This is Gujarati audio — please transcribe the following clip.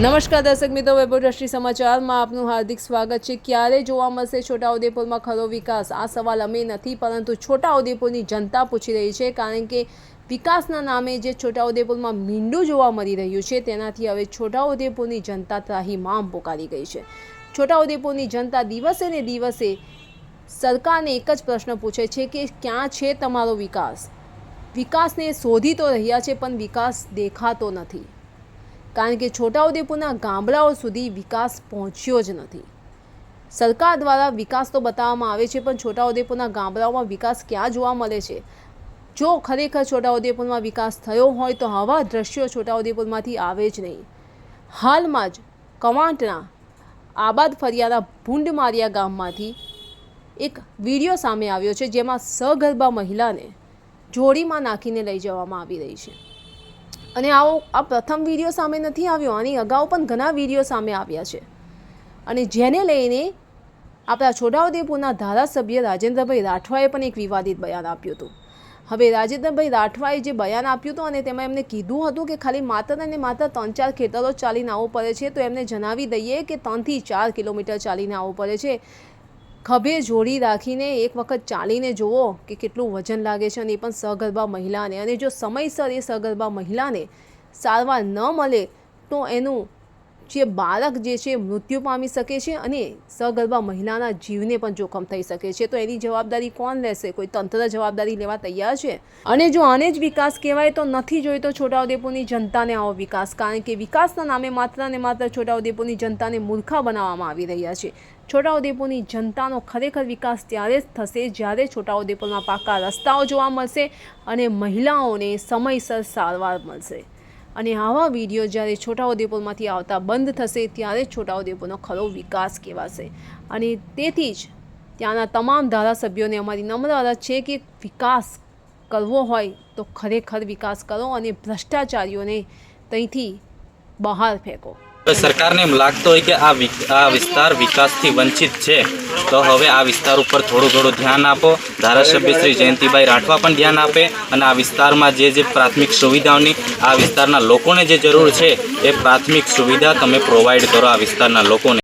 નમસ્કાર દર્શક મિત્રો, વૈભવ દ્રષ્ટિ સમાચારમાં આપનું હાર્દિક સ્વાગત છે. ક્યારે જોવા મળશે છોટાઉદેપુરમાં ખરો વિકાસ? આ સવાલ અમે નથી, પરંતુ છોટાઉદેપુરની જનતા પૂછી રહી છે, કારણ કે વિકાસના નામે જે છોટાઉદેપુરમાં મીંડું જોવા મળી રહ્યું છે, તેનાથી હવે છોટાઉદેપુરની જનતા ત્રાહીમામ પોકારી ગઈ છે. છોટાઉદેપુરની જનતા દિવસે ને દિવસે સરકારને એક જ પ્રશ્ન પૂછે છે કે ક્યાં છે તમારો વિકાસ? વિકાસને શોધી તો રહ્યા છે, પણ વિકાસ દેખાતો નથી. કારણ કે છોટાઉદેપુરના ગામડાઓ સુધી વિકાસ પહોંચ્યો જ નથી. સરકાર દ્વારા વિકાસ તો બતાવવામાં આવે છે, પણ છોટાઉદેપુરના ગામડાઓમાં વિકાસ ક્યાં જોવા મળે છે? જો ખરેખર છોટાઉદેપુરમાં વિકાસ થયો હોય તો આવા દ્રશ્યો છોટાઉદેપુરમાંથી આવે જ નહીં. હાલમાં જ કવાંટના આબાદ ફરિયાના ભૂંડમારિયા ગામમાંથી એક વીડિયો સામે આવ્યો છે, જેમાં સગર્ભા મહિલાને જોડીમાં નાખીને લઈ જવામાં આવી રહી છે. અને આવો આ પ્રથમ વીડિયો સામે નથી આવ્યો, આની અગાઉ પણ ઘણા વીડિયો સામે આવ્યા છે. અને જેને લઈને આપણા છોટાઉદેપુરના ધારાસભ્ય રાજેન્દ્રભાઈ રાઠવાએ પણ એક વિવાદિત બયાન આપ્યું હતું. હવે રાજેન્દ્રભાઈ રાઠવાએ જે બયાન આપ્યું હતું અને તેમાં એમને કીધું હતું કે ખાલી માત્ર અને માત્ર ત્રણ ચાર ખેતરો ચાલીને આવવું પડે છે, તો એમને જણાવી દઈએ કે ત્રણથી ચાર કિલોમીટર ચાલીને આવવું પડે છે. ખભે જોડી રાખીને એક વખત ચાલીને જુઓ કે કેટલું વજન લાગે છે અને એ પણ સગર્ભા મહિલાને. અને જો સમયસર એ સગર્ભા મહિલાને સારવાર ન મળે તો એનું જે બાળક જે છે, મૃત્યુ પામી શકે છે અને સગર્ભા મહિલાના જીવને પણ જોખમ થઈ શકે છે. તો એની જવાબદારી કોણ લેશે? કોઈ તંત્ર જવાબદારી લેવા તૈયાર છે? અને જો આને જ વિકાસ કહેવાય તો નથી જોઈતો છોટાઉદેપુરની જનતાને આવો વિકાસ. કારણ કે વિકાસના નામે માત્ર ને માત્ર છોટાઉદેપુરની જનતાને મૂર્ખા બનાવવામાં આવી રહ્યા છે. છોટાઉદેપુરની જનતાનો ખરેખર વિકાસ ત્યારે જ થશે જ્યારે છોટાઉદેપુરમાં પાકા રસ્તાઓ જોવા મળશે અને મહિલાઓને સમયસર સારવાર મળશે. અને આવા વીડિયો જ્યારે છોટાઉદેપુરમાંથી આવતા બંધ થશે, ત્યારે છોટાઉદેપુરનો ખરો વિકાસ કહેવાશે. અને તેથી જ ત્યાંના તમામ ધારાસભ્યોને અમારી નમ્ર અરજ છે કે વિકાસ કરવો હોય તો ખરેખર વિકાસ કરો અને ભ્રષ્ટાચારીઓને ત્યાંથી બહાર ફેંકો. હવે સરકારને એમ લાગતો હોય કે આ આ વિસ્તાર વિકાસથી વંચિત છે. તો હવે આ વિસ્તાર ઉપર થોડું થોડું ધ્યાન આપો. ધારાસભ્ય શ્રી જયંતિભાઈ રાઠવા પણ ધ્યાન આપે અને આ વિસ્તારમાં જે જે પ્રાથમિક સુવિધાઓની, આ વિસ્તારના લોકોને જે જરૂર છે, એ પ્રાથમિક સુવિધા તમે પ્રોવાઈડ કરો આ વિસ્તારના લોકોને.